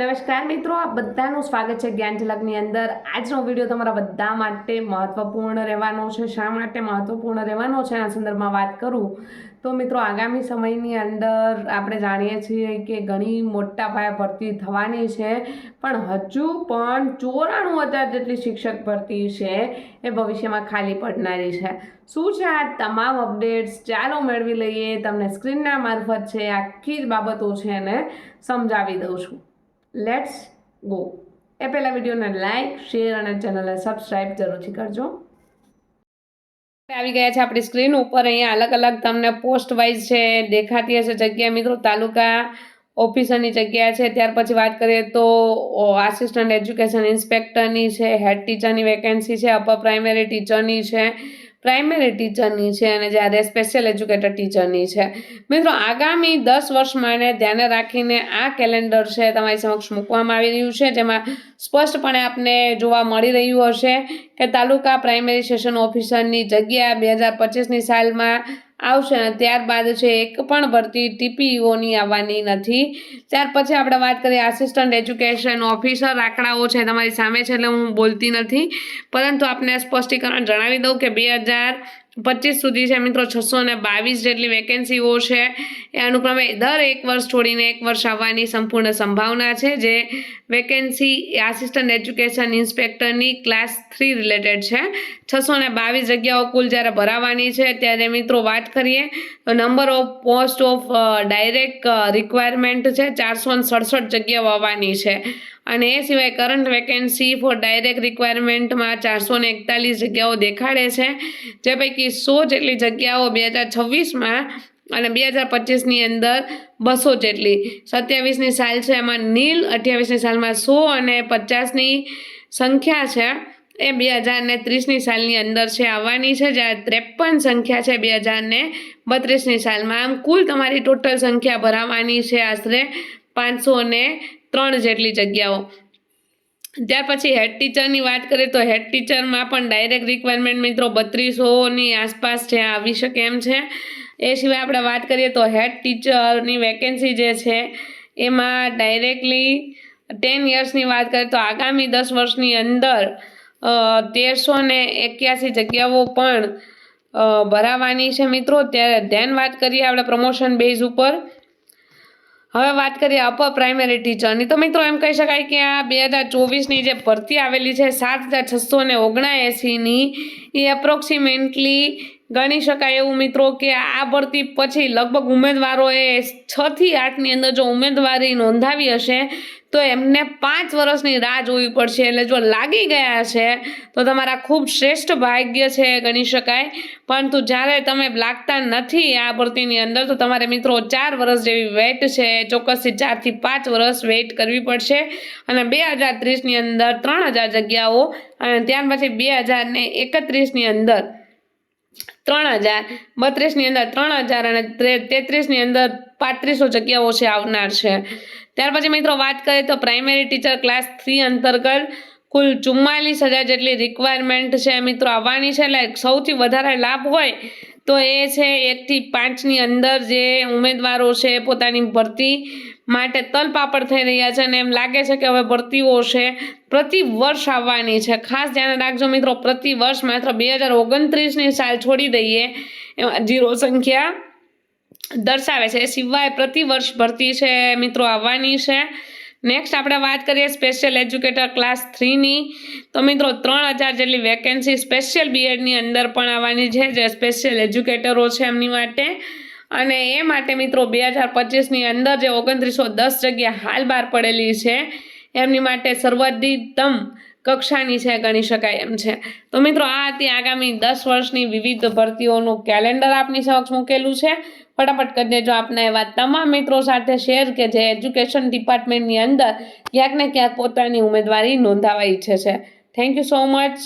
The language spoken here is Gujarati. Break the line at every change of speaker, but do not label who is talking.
નમસ્કાર મિત્રો આ બધાનું સ્વાગત છે જ્ઞાન ઝલકની અંદર. આજનો વીડિયો તમારા બધા માટે મહત્વપૂર્ણ રહેવાનો છે. શા માટે મહત્વપૂર્ણ રહેવાનો છે? આ સંદર્ભમાં વાત કરું. તો મિત્રો, આગામી સમયની અંદર આપણે જાણીએ છીએ કે ઘણી મોટા પાયે ભરતી થવાની છે, પણ હજુ પણ ચોરાણું હજાર જેટલી શિક્ષક ભરતી છે એ ભવિષ્યમાં ખાલી પડનારી છે. શું છે આ તમામ અપડેટ્સ? ચાલો મેળવી લઈએ. તમને સ્ક્રીનના મારફત છે, આખી જ બાબતો છે એને સમજાવી દઉં છું. લેટ્સ ગો એ પહેલાં વિડીયોને લાઇક શેર અને ચેનલને સબસ્ક્રાઈબ જરૂરથી કરજો. આવી ગયા છે આપણી સ્ક્રીન ઉપર. અહીંયા અલગ અલગ તમને પોસ્ટ વાઇઝ છે, દેખાતી હશે જગ્યા. મિત્રો, તાલુકા ઓફિસરની જગ્યા છે. ત્યાર પછી વાત કરીએ તો આસિસ્ટન્ટ એજ્યુકેશન ઇન્સ્પેક્ટરની છે હેડ ટીચરની વેકેન્સી છે અપર પ્રાઇમરી ટીચરની છે. પ્રાઇમરી ટીચરની છે અને જ્યારે સ્પેશિયલ એજ્યુકેટર ટીચરની છે. મિત્રો, આગામી દસ વર્ષ માટે ધ્યાને રાખીને આ કેલેન્ડર છે તમારી સમક્ષ મૂકવામાં આવી રહ્યું છે, જેમાં સ્પષ્ટપણે આપને જોવા મળી રહ્યું હશે કે તાલુકા પ્રાઇમરી સેશન ઓફિસરની જગ્યા બે હજાર પચીસની સાલમાં આવશે અને ત્યારબાદ છે એક પણ ભરતી ટીપીઓની આવવાની નથી. ત્યાર પછી આપણે વાત કરીએ આસિસ્ટન્ટ એજ્યુકેશન ઓફિસર આંકડાઓ છે તમારી સામે છે એટલે હું બોલતી નથી. પરંતુ આપને સ્પષ્ટીકરણ જણાવી દઉં કે બે હજાર પચીસ સુધી છે મિત્રો છસો ને બાવીસ જેટલી વેકેન્સીઓ છે. એ અનુક્રમે દર એક વર્ષ છોડીને એક વર્ષ આવવાની સંપૂર્ણ સંભાવના છે જે વેકેન્સી આસિસ્ટન્ટ એજ્યુકેશન ઇન્સ્પેક્ટરની ક્લાસ થ્રી રિલેટેડ છે. છસો ને બાવીસ જગ્યાઓ કુલ જ્યારે ભરાવાની છે, ત્યારે મિત્રો વાત કરીએ, તો number of post of direct requirement છે, ચારસો ને સડસઠ જગ્યાઓ આવવાની છે. અને એ સિવાય કરંટ વેકેન્સી ફોર ડાયરેક્ટ રિક્વાયરમેન્ટમાં ચારસો ને એકતાલીસ જગ્યાઓ દેખાડે છે. જે પૈકી સો જેટલી જગ્યાઓ બે હજાર છવ્વીસમાં અને બે હજાર પચીસની અંદર બસો જેટલી. સત્યાવીસની સાલ છે એમાં નીલ, અઠ્યાવીસની સાલમાં સો અને પચાસની સંખ્યા છે એ બે હજાર ને ત્રીસની સાલની અંદર છે. આવવાની છે જ્યારે ત્રેપન સંખ્યા છે બે હજાર ને બત્રીસની સાલમાં. આમ કુલ તમારી ટોટલ સંખ્યા ભરાવાની છે આશરે પાંચસો ને ત્રણ જેટલી જગ્યાઓ. ત્યાર પછી હેડ ટીચરની વાત કરીએ તો હેડ ટીચરમાં પણ ડાયરેક્ટ રિક્વાયરમેન્ટ મિત્રો બત્રીસોની આસપાસ છે. આવી શકે એમ છે. એ સિવાય આપણે વાત કરીએ તો હેડ ટીચરની વેકેન્સી જે છે, એમાં ડાયરેક્ટલી ટેન યર્સની વાત કરીએ તો આગામી દસ વર્ષની અંદર તેરસો ને એક્યાસી જગ્યાઓ પણ ભરાવાની છે મિત્રો. ત્યારે ધ્યાન વાત કરીએ આપણે પ્રમોશન બેઝ ઉપર. હવે વાત કરીએ અપર પ્રાઇમરી ટીચરની તો મિત્રો એમ કહી શકાય કે આ બે હજાર ચોવીસની જે ભરતી આવેલી છે, સાત હજાર છસો ને ઓગણાએંસીની, એ એપ્રોક્સિમેટલી ગણી શકાય એવું મિત્રો કે આ ભરતી પછી લગભગ ઉમેદવારોએ છથી આઠની અંદર જો ઉમેદવારી નોંધાવી હશે, તો એમને પાંચ વર્ષની રાહ જોવી પડશે. એટલે જો લાગી ગયા છે તો તમારા ખૂબ શ્રેષ્ઠ ભાગ્ય છે ગણી શકાય. પરંતુ જ્યારે તમે લાગતા નથી આ ભરતીની અંદર, તો તમારે મિત્રો ચાર વર્ષ જેવી વેઇટ છે. ચોક્કસથી ચારથી પાંચ વર્ષ વેઇટ કરવી પડશે. અને બે હજાર ત્રીસની અંદર ત્રણ હજાર જગ્યાઓ અને ત્યાર પછી બે હજાર ને એકત્રીસની અંદર ત્રણ હજાર. બત્રીસની અંદર ત્રણ હજાર અને તેત્રીસની અંદર પાંત્રીસો જગ્યાઓ છે આવનાર છે. ત્યાર પછી મિત્રો વાત કરીએ તો પ્રાઇમરી ટીચર ક્લાસ થ્રી અંતર્ગત કુલ ચુમ્માલીસ હજાર જેટલી રિક્વાયરમેન્ટ છે મિત્રો. આવવાની છે એટલે સૌથી વધારે લાભ હોય તો એ છે એકથી પાંચની અંદર જે ઉમેદવારો છે પોતાની ભરતી માટે તલપાપડ થઈ રહ્યા છે અને એમ લાગે છે કે હવે ભરતીઓ છે પ્રતિ વર્ષ આવવાની છે. ખાસ ધ્યાન રાખજો મિત્રો, પ્રતિ વર્ષ માત્ર બે હજાર ઓગણત્રીસની સાલ છોડી દઈએ જીરો સંખ્યા દર્શાવે છે. એ સિવાય પ્રતિ વર્ષ ભરતી છે મિત્રો આવવાની છે. નેક્સ્ટ આપણે વાત કરીએ સ્પેશિયલ એજ્યુકેટર ક્લાસ થ્રીની તો મિત્રો, ત્રણ હજાર જેટલી વેકેન્સી સ્પેશિયલ બીએડની અંદર પણ આવવાની છે, જે સ્પેશિયલ એજ્યુકેટરો છે એમની માટે. અને એ માટે મિત્રો, બે હજાર પચીસની અંદર જે ઓગણત્રીસો દસ જગ્યા હાલ બહાર પડેલી છે, એમની માટે સર્વાધિકતમ કક્ષાની છે, ગણી શકાય એમ છે. તો મિત્રો, આ હતી આગામી દસ વર્ષની વિવિધ ભરતીઓનું કેલેન્ડર આપની સમક્ષ મૂકેલું છે. ફટાફટ કરી દેજો આપના એવા તમામ મિત્રો સાથે શેર કે જે એજ્યુકેશન ડિપાર્ટમેન્ટની અંદર ક્યાંક ને ક્યાંક પોતાની ઉમેદવારી નોંધાવા ઈચ્છે છે. Thank you so much